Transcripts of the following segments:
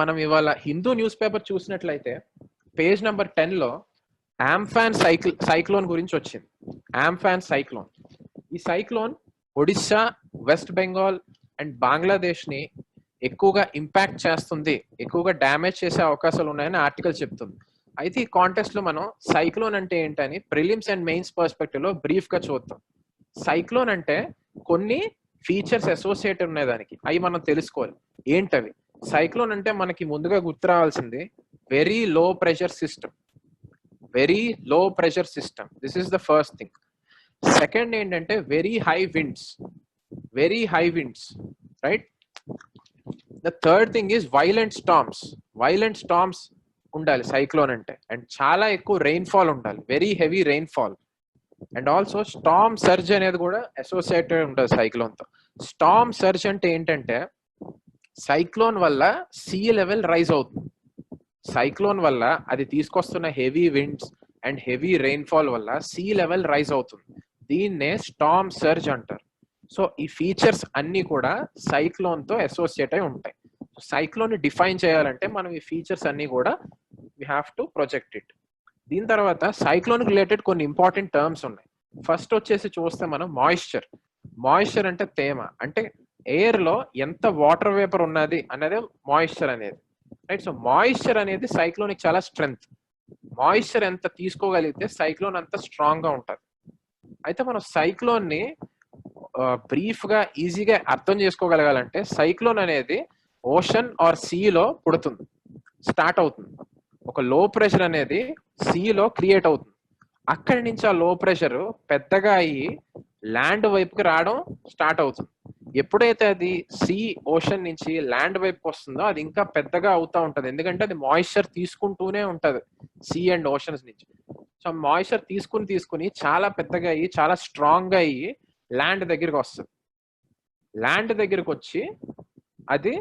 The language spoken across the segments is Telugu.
మనం ఇవాళ హిందూ న్యూస్ పేపర్ చూసినట్లయితే పేజ్ నెంబర్ టెన్లో ఆంఫాన్ సైక్ల్ సైక్లోన్ గురించి వచ్చింది. Amphan cyclone. ఈ cyclone Odisha West Bengal and బంగ్లాదేశ్ని ఎక్కువగా ఇంపాక్ట్ చేస్తుంది ఎక్కువగా డ్యామేజ్ చేసే అవకాశాలు ఉన్నాయని ఆర్టికల్ చెప్తుంది. అయితే ఈ కాంటెస్ట్లో మనం సైక్లోన్ అంటే ఏంటని ప్రిలిమ్స్ అండ్ మెయిన్స్ పర్స్పెక్టివ్లో బ్రీఫ్గా చూద్దాం. సైక్లోన్ అంటే కొన్ని ఫీచర్స్ అసోసియేటెడ్ ఉన్నాయి దానికి. అవి మనం తెలుసుకోవాలి. ఏంటవి? సైక్లోన్ అంటే మనకి ముందుగా గుర్తు రావాల్సింది very low pressure system very low pressure system this is the first thing second ఏంటంటే very high winds very high winds right the third thing is violent storms violent storms ఉండాలి సైక్లోన్ అంటే. అండ్ చాలా ఎక్కువ రెయిన్ ఫాల్ ఉండాలి. Very heavy rainfall and also storm surge అనేది కూడా అసోసియేటెడ్ ఉంటుంది సైక్లోన్తో. స్టామ్ సర్జ్ అంటే ఏంటంటే సైక్లోన్ వల్ల సీ లెవెల్ రైజ్ అవుతుంది. సైక్లోన్ వల్ల అది తీసుకొస్తున్న heavy winds and heavy rainfall వల్ల సీ లెవెల్ రైజ్ అవుతుంది. దీన్నే స్టామ్ సర్జ్ అంటారు. సో ఈ ఫీచర్స్ అన్ని కూడా సైక్లోన్తో అసోసియేట్ అయి ఉంటాయి. సైక్లోన్ డిఫైన్ చేయాలంటే మనం ఈ ఫీచర్స్ అన్ని కూడా we have to project it దీని తర్వాత సైక్లోన్ రిలేటెడ్ కొన్ని ఇంపార్టెంట్ టర్మ్స్ ఉన్నాయి. ఫస్ట్ వచ్చేసి చూస్తే మనం మాయిశ్చర్ మాయిశ్చర్ అంటే తేమ. అంటే ఎయిర్లో ఎంత వాటర్ వేపర్ ఉన్నది అనేది మాయిశ్చర్ అనేది. రైట్ సో మాయిశ్చర్ అనేది సైక్లోనిక్ చాలా స్ట్రెంగ్త్ మాయిశ్చర్ ఎంత తీసుకోగలిగితే సైక్లోన్ అంత స్ట్రాంగ్గా ఉంటుంది. అయితే మనం సైక్లోన్ని బ్రీఫ్గా ఈజీగా అర్థం చేసుకోగలగాలంటే సైక్లోన్ అనేది ఓషన్ ఆర్ సీలో పుడుతుంది. స్టార్ట్ అవుతుంది. ఒక లో ప్రెషర్ అనేది సీలో క్రియేట్ అవుతుంది. అక్కడి నుంచి ఆ లో ప్రెషర్ పెద్దగా అయ్యి ల్యాండ్ వైపుకి రావడం స్టార్ట్ అవుతుంది. ఎప్పుడైతే అది సీ ఓషన్ నుంచి ల్యాండ్ వైపు వస్తుందో అది ఇంకా పెద్దగా అవుతా ఉంటది. ఎందుకంటే అది మాయిశ్చర్ తీసుకుంటూనే ఉంటది సీ అండ్ ఓషన్స్ నుంచి. సో మాయిశ్చర్ తీసుకుని తీసుకుని చాలా పెద్దగా అయ్యి చాలా స్ట్రాంగ్గా అయ్యి ల్యాండ్ దగ్గరికి వస్తుంది. ల్యాండ్ దగ్గరికి వచ్చి అది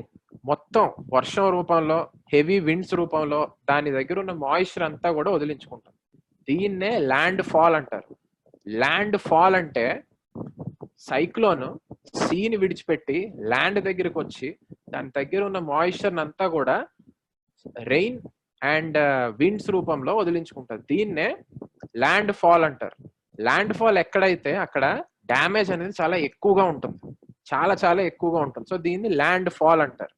మొత్తం వర్షం రూపంలో హెవీ విండ్స్ రూపంలో దాని దగ్గర ఉన్న మాయిశ్చర్ అంతా కూడా వదిలించుకుంటుంది దీన్నే ల్యాండ్ ఫాల్ అంటారు. ల్యాండ్ ఫాల్ అంటే సైక్లోన్ సీని విడిచిపెట్టి ల్యాండ్ దగ్గరికి వచ్చి దాని దగ్గర ఉన్న మాయిశ్చర్ అంతా కూడా రెయిన్ అండ్ విండ్స్ రూపంలో వదిలించుకుంటారు దీన్నే ల్యాండ్ ఫాల్ అంటారు. ల్యాండ్ ఫాల్ ఎక్కడైతే అక్కడ డ్యామేజ్ అనేది చాలా ఎక్కువగా ఉంటుంది. చాలా చాలా ఎక్కువగా ఉంటుంది. సో దీన్ని ల్యాండ్ ఫాల్ అంటారు.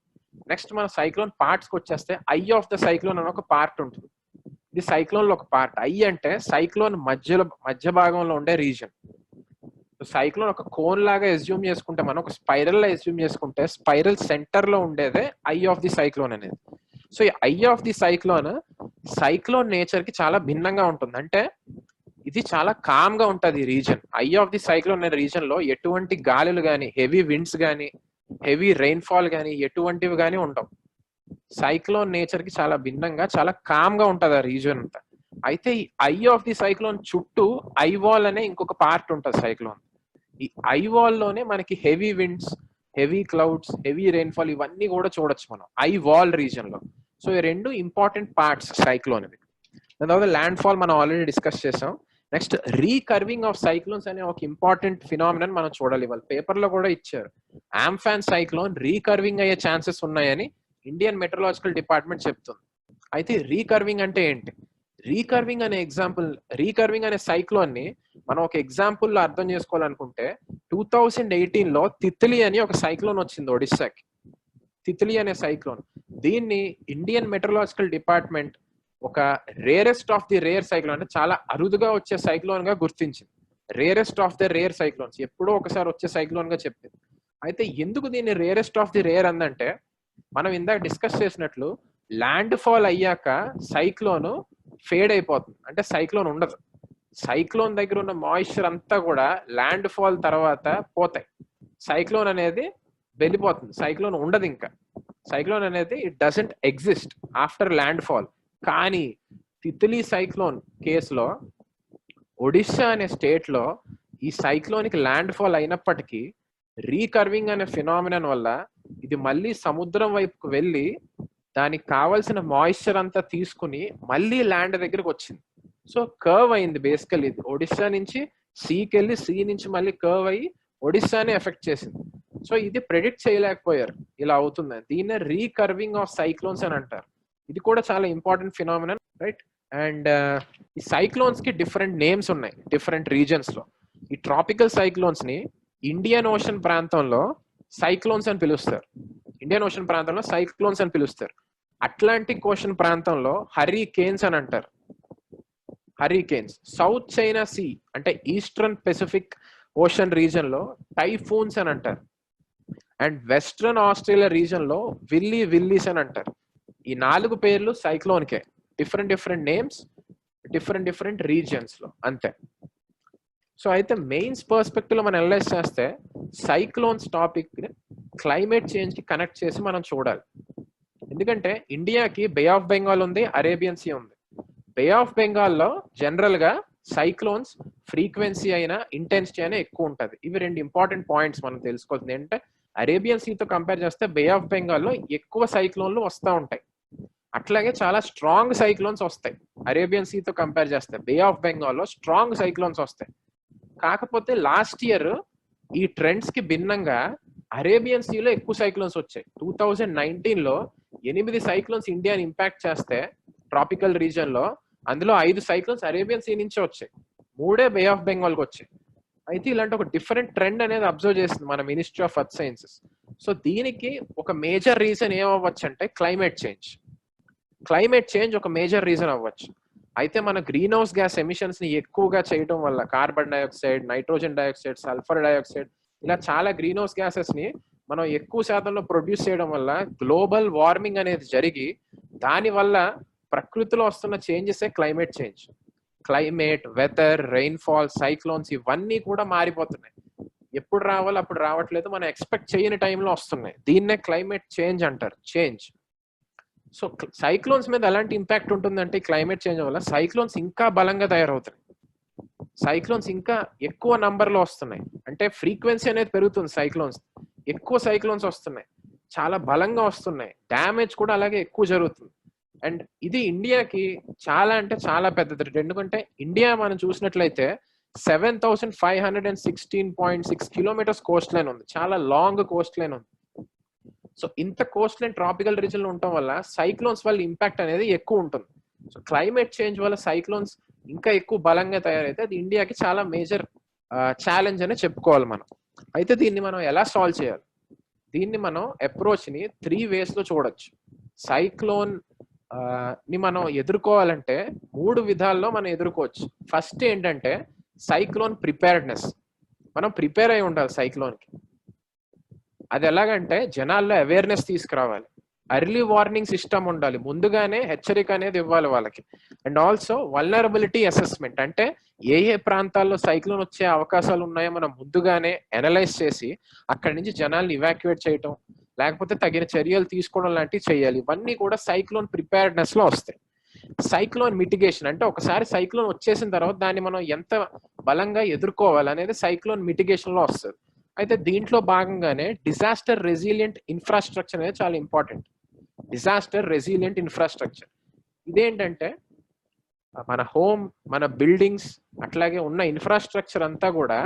నెక్స్ట్ మన సైక్లోన్ పార్ట్స్కి వచ్చేస్తే ఐ ఆఫ్ ద సైక్లోన్ అని ఒక పార్ట్ ఉంటుంది. ఇది సైక్లోన్లో ఒక పార్ట్ ఐ అంటే సైక్లోన్ మధ్యలో మధ్య భాగంలో ఉండే రీజన్ సైక్లోన్ ఒక కోన్ లాగా ఎస్యూమ్ చేసుకుంటే మనం ఒక స్పైరల్ లా ఎస్యూమ్ చేసుకుంటే స్పైరల్ సెంటర్లో ఉండేదే ఐ ఆఫ్ ది సైక్లోన్ అనేది. సో ఈ eye of the cyclone cyclone నేచర్కి చాలా భిన్నంగా ఉంటుంది. అంటే ఇది చాలా కామ్గా ఉంటుంది reason eye of the cyclone అనే రీజన్లో ఎటువంటి గాలులు కానీ హెవీ విండ్స్ కానీ హెవీ రెయిన్ ఫాల్ ఎటువంటివి కానీ ఉండవు. సైక్లోన్ నేచర్కి చాలా భిన్నంగా చాలా కామ్గా ఉంటది ఆ రీజన్ అంతా. అయితే ఈ ఐ ఆఫ్ ది సైక్లోన్ చుట్టూ ఐ వాల్ అనే ఇంకొక పార్ట్ ఉంటుంది సైక్లోన్ ఈ ఐ వాల్లోనే మనకి heavy winds heavy clouds heavy rainfall ఇవన్నీ కూడా చూడొచ్చు మనం. ఐ వాల్ రీజన్లో సో ఈ రెండు ఇంపార్టెంట్ పార్ట్స్ సైక్లోన్ దాని తర్వాత ల్యాండ్ ఫాల్ మనం ఆల్రెడీ డిస్కస్ చేసాం. నెక్స్ట్ రీకర్వింగ్ ఆఫ్ సైక్లోన్స్ అనే ఒక ఇంపార్టెంట్ ఫినామినన్ మనం చూడాలి. వాళ్ళు పేపర్లో కూడా ఇచ్చారు. ఆంఫాన్ సైక్లోన్ రీకర్వింగ్ అయ్యే ఛాన్సెస్ ఉన్నాయని ఇండియన్ మెట్రలాజికల్ డిపార్ట్మెంట్ చెప్తుంది. అయితే రీకర్వింగ్ అంటే ఏంటి? రీకర్వింగ్ అనే ఎగ్జాంపుల్ రీకర్వింగ్ అనే సైక్లోన్ని మనం ఒక ఎగ్జాంపుల్లో అర్థం చేసుకోవాలనుకుంటే టూ థౌజండ్ ఎయిటీన్లో తిత్లీ అని ఒక సైక్లోన్ వచ్చింది ఒడిస్సాకి. తిత్లీ అనే సైక్లోన్. దీన్ని ఇండియన్ మెట్రలాజికల్ డిపార్ట్మెంట్ ఒక rarest of the rare cyclone అంటే చాలా అరుదుగా వచ్చే సైక్లోన్గా గుర్తించింది. Rarest of the rare cyclones. ఎప్పుడో ఒకసారి వచ్చే సైక్లోన్గా చెప్పింది. అయితే ఎందుకు దీన్ని రేరెస్ట్ ఆఫ్ ది రేర్ అందంటే మనం ఇందాక డిస్కస్ చేసినట్లు ల్యాండ్ ఫాల్ అయ్యాక సైక్లోన్ ఫేడ్ అయిపోతుంది. అంటే సైక్లోన్ ఉండదు. సైక్లోన్ దగ్గర ఉన్న మాయిశ్చర్ అంతా కూడా ల్యాండ్ ఫాల్ తర్వాత పోతాయి. సైక్లోన్ అనేది వెళ్ళిపోతుంది. సైక్లోన్ ఉండదు ఇంకా. సైక్లోన్ అనేది it doesn't exist after landfall. కానీ తిత్లీ సైక్లోన్ కేసులో ఒడిశా అనే స్టేట్లో ఈ సైక్లోన్కి ల్యాండ్ ఫాల్ అయినప్పటికీ రీకర్వింగ్ అనే ఫినామినన్ వల్ల ఇది మళ్ళీ సముద్రం వైపుకు వెళ్ళి దానికి కావలసిన మాయిశ్చర్ అంతా తీసుకుని మళ్ళీ ల్యాండ్ దగ్గరకు వచ్చింది. సో కర్వ్ అయింది బేసికల్ ఇది. ఒడిశా నుంచి సీకి వెళ్ళి సీ నుంచి మళ్ళీ కర్వ్ అయ్యి ఒడిశాని ఎఫెక్ట్ చేసింది. సో ఇది ప్రెడిక్ట్ చేయలేకపోయారు. ఇలా అవుతుందని దీన్నే రీకర్వింగ్ ఆఫ్ సైక్లోన్స్ అని అంటారు. ఇది కూడా చాలా ఇంపార్టెంట్ ఫినామినన్ రైట్ అండ్ ఈ సైక్లోన్స్కి డిఫరెంట్ నేమ్స్ ఉన్నాయి డిఫరెంట్ రీజన్స్లో. ఈ ట్రాపికల్ సైక్లోన్స్ని ఇండియన్ ఓషన్ ప్రాంతంలో సైక్లోన్స్ అని పిలుస్తారు. ఇండియన్ ఓషన్ ప్రాంతంలో సైక్లోన్స్ అని పిలుస్తారు. అట్లాంటిక్ ఓషన్ ప్రాంతంలో హరీ కేన్స్ అని అంటారు. హరికేన్స్. సౌత్ చైనా సీ అంటే ఈస్టర్న్ పెసిఫిక్ ఓషన్ రీజన్లో టైఫూన్స్ అని అంటారు. అండ్ వెస్ట్రన్ ఆస్ట్రేలియా రీజన్లో విల్లీ విల్లీస్ అని అంటారు. ఈ నాలుగు పేర్లు సైక్లోన్ కే different different names different different రీజియన్స్లో. అంతే. సో అయితే మెయిన్స్ పర్స్పెక్టివ్లో మనం అనలైజ్ చేస్తే సైక్లోన్స్ టాపిక్ క్లైమేట్ చేంజ్కి కనెక్ట్ చేసి మనం చూడాలి. ఎందుకంటే ఇండియాకి బే ఆఫ్ బెంగాల్ ఉంది అరేబియన్ సీ ఉంది. బే ఆఫ్ బెంగాల్లో జనరల్గా సైక్లోన్స్ ఫ్రీక్వెన్సీ అయినా ఇంటెన్సిటీ అయినా ఎక్కువ ఉంటుంది. ఇవి రెండు ఇంపార్టెంట్ పాయింట్స్ మనం తెలుసుకోవాల్సింది ఏంటంటే అరేబియన్ సీతో కంపేర్ చేస్తే బే ఆఫ్ బెంగాల్లో ఎక్కువ సైక్లోన్లు వస్తూ ఉంటాయి. అట్లాగే చాలా స్ట్రాంగ్ సైక్లోన్స్ వస్తాయి. అరేబియన్ సీతో కంపేర్ చేస్తే బే ఆఫ్ బెంగాల్లో స్ట్రాంగ్ సైక్లోన్స్ వస్తాయి. కాకపోతే లాస్ట్ ఇయర్ ఈ ట్రెండ్స్కి భిన్నంగా అరేబియన్ సీలో ఎక్కువ సైక్లోన్స్ వచ్చాయి. టూ థౌజండ్ నైన్టీన్లో ఎనిమిది సైక్లోన్స్ ఇండియాని ఇంపాక్ట్ చేస్తే ట్రాపికల్ రీజన్లో అందులో ఐదు సైక్లోన్స్ అరేబియన్ సీ నుంచే వచ్చాయి. మూడే బే ఆఫ్ బెంగాల్కి వచ్చాయి. అయితే ఇలాంటి ఒక డిఫరెంట్ ట్రెండ్ అనేది అబ్జర్వ్ చేసింది మన ministry of earth sciences so దీనికి ఒక మేజర్ రీజన్ ఏమవ్వచ్చు అంటే క్లైమేట్ చేంజ్ క్లైమేట్ చేంజ్ ఒక మేజర్ రీజన్ అవ్వచ్చు. అయితే మన గ్రీన్ హౌస్ గ్యాస్ ఎమిషన్స్ని ఎక్కువగా చేయడం వల్ల carbon dioxide nitrogen dioxide sulphur dioxide ఇలా చాలా గ్రీన్ హౌస్ గ్యాసెస్ని మనం ఎక్కువ శాతంలో ప్రొడ్యూస్ చేయడం వల్ల గ్లోబల్ వార్మింగ్ అనేది జరిగి దానివల్ల ప్రకృతిలో వస్తున్న changes climate change. Climate weather rainfall cyclones ఇవన్నీ కూడా మారిపోతున్నాయి. ఎప్పుడు రావాలో అప్పుడు రావట్లేదు. మనం ఎక్స్పెక్ట్ చేయని టైంలో వస్తున్నాయి. దీన్నే క్లైమేట్ చేంజ్ అంటారు. చేంజ్. సో సైక్లోన్స్ మీద ఎలాంటి ఇంపాక్ట్ ఉంటుందంటే క్లైమేట్ చేంజ్ వల్ల సైక్లోన్స్ ఇంకా బలంగా తయారవుతున్నాయి. సైక్లోన్స్ ఇంకా ఎక్కువ నంబర్లో వస్తున్నాయి. అంటే ఫ్రీక్వెన్సీ అనేది పెరుగుతుంది సైక్లోన్స్ ఎక్కువ సైక్లోన్స్ వస్తున్నాయి. చాలా బలంగా వస్తున్నాయి. డ్యామేజ్ కూడా అలాగే ఎక్కువ జరుగుతుంది. అండ్ ఇది ఇండియాకి చాలా అంటే చాలా పెద్దది ఎందుకంటే ఇండియా మనం చూసినట్లయితే seven thousand five hundred and sixteen point six kilometres coastline ఉంది. చాలా లాంగ్ కోస్ట్ లైన్ ఉంది. సో ఇంత కోస్ట్ లైన్ ట్రాపికల్ రీజన్లో ఉండటం వల్ల సైక్లోన్స్ వల్ల ఇంపాక్ట్ అనేది ఎక్కువ ఉంటుంది. సో క్లైమేట్ చేంజ్ వల్ల సైక్లోన్స్ ఇంకా ఎక్కువ బలంగా తయారైతే అది ఇండియాకి చాలా మేజర్ ఛాలెంజ్ అనే చెప్పుకోవాలి మనం. అయితే దీన్ని మనం ఎలా సాల్వ్ చేయాలి? దీన్ని మనం అప్రోచ్ని త్రీ వేస్లో చూడొచ్చు. సైక్లోన్ని మనం ఎదుర్కోవాలంటే మూడు విధాల్లో మనం ఎదుర్కోవచ్చు. ఫస్ట్ ఏంటంటే సైక్లోన్ ప్రిపేర్డ్నెస్ మనం ప్రిపేర్ అయి ఉండాలి సైక్లోన్కి. అది ఎలాగంటే జనాల్లో అవేర్నెస్ తీసుకురావాలి. అర్లీ వార్నింగ్ సిస్టమ్ ఉండాలి. ముందుగానే హెచ్చరిక అనేది ఇవ్వాలి వాళ్ళకి. అండ్ ఆల్సో వల్నరబిలిటీ అసెస్మెంట్ అంటే ఏ ఏ ప్రాంతాల్లో సైక్లోన్ వచ్చే అవకాశాలు ఉన్నాయో మనం ముందుగానే అనలైజ్ చేసి అక్కడి నుంచి జనాల్ని ఇవాక్యువేట్ చేయటం లేకపోతే తగిన చర్యలు తీసుకోవడం లాంటివి చేయాలి. ఇవన్నీ కూడా సైక్లోన్ ప్రిపేర్డ్నెస్లో వస్తాయి. సైక్లోన్ మిటిగేషన్ అంటే ఒకసారి సైక్లోన్ వచ్చేసిన తర్వాత దాన్ని మనం ఎంత బలంగా ఎదుర్కోవాలి అనేది సైక్లోన్ మిటిగేషన్లో వస్తుంది. అయితే దీంట్లో భాగంగానే డిజాస్టర్ రెసిలియంట్ ఇన్ఫ్రాస్ట్రక్చర్ అనేది చాలా ఇంపార్టెంట్ డిజాస్టర్ రెసిలియంట్ ఇన్ఫ్రాస్ట్రక్చర్ ఇదేంటంటే మన హోమ్ మన బిల్డింగ్స్ అట్లాగే ఉన్న ఇన్ఫ్రాస్ట్రక్చర్ అంతా కూడా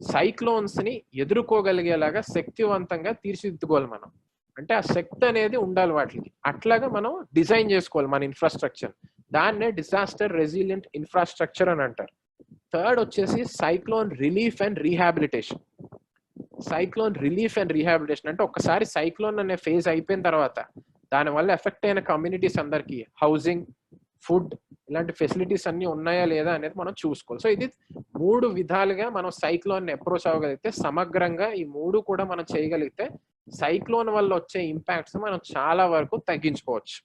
సైక్లోన్స్ని ఎదుర్కోగలిగేలాగా శక్తివంతంగా తీర్చిదిద్దుకోవాలి మనం. అంటే ఆ శక్తి అనేది ఉండాలి వాటికి. అట్లాగా మనం డిజైన్ చేసుకోవాలి మన ఇన్ఫ్రాస్ట్రక్చర్ దాన్నే డిజాస్టర్ రెసిలియంట్ ఇన్ఫ్రాస్ట్రక్చర్ అని అంటారు. థర్డ్ వచ్చేసి cyclone relief and rehabilitation cyclone relief and rehabilitation అంటే ఒకసారి సైక్లోన్ అనే ఫేజ్ అయిపోయిన తర్వాత దానివల్ల ఎఫెక్ట్ అయిన కమ్యూనిటీస్ అందరికి హౌసింగ్ ఫుడ్ ఇలాంటి ఫెసిలిటీస్ అన్ని ఉన్నాయా లేదా అనేది మనం చూసుకోవాలి. సో ఇది మూడు విధాలుగా మనం సైక్లోన్ అప్రోచ్ అవ్వగలిగితే సమగ్రంగా ఈ మూడు కూడా మనం చేయగలిగితే సైక్లోన్ వల్ల వచ్చే ఇంపాక్ట్స్ మనం చాలా వరకు తగ్గించుకోవచ్చు.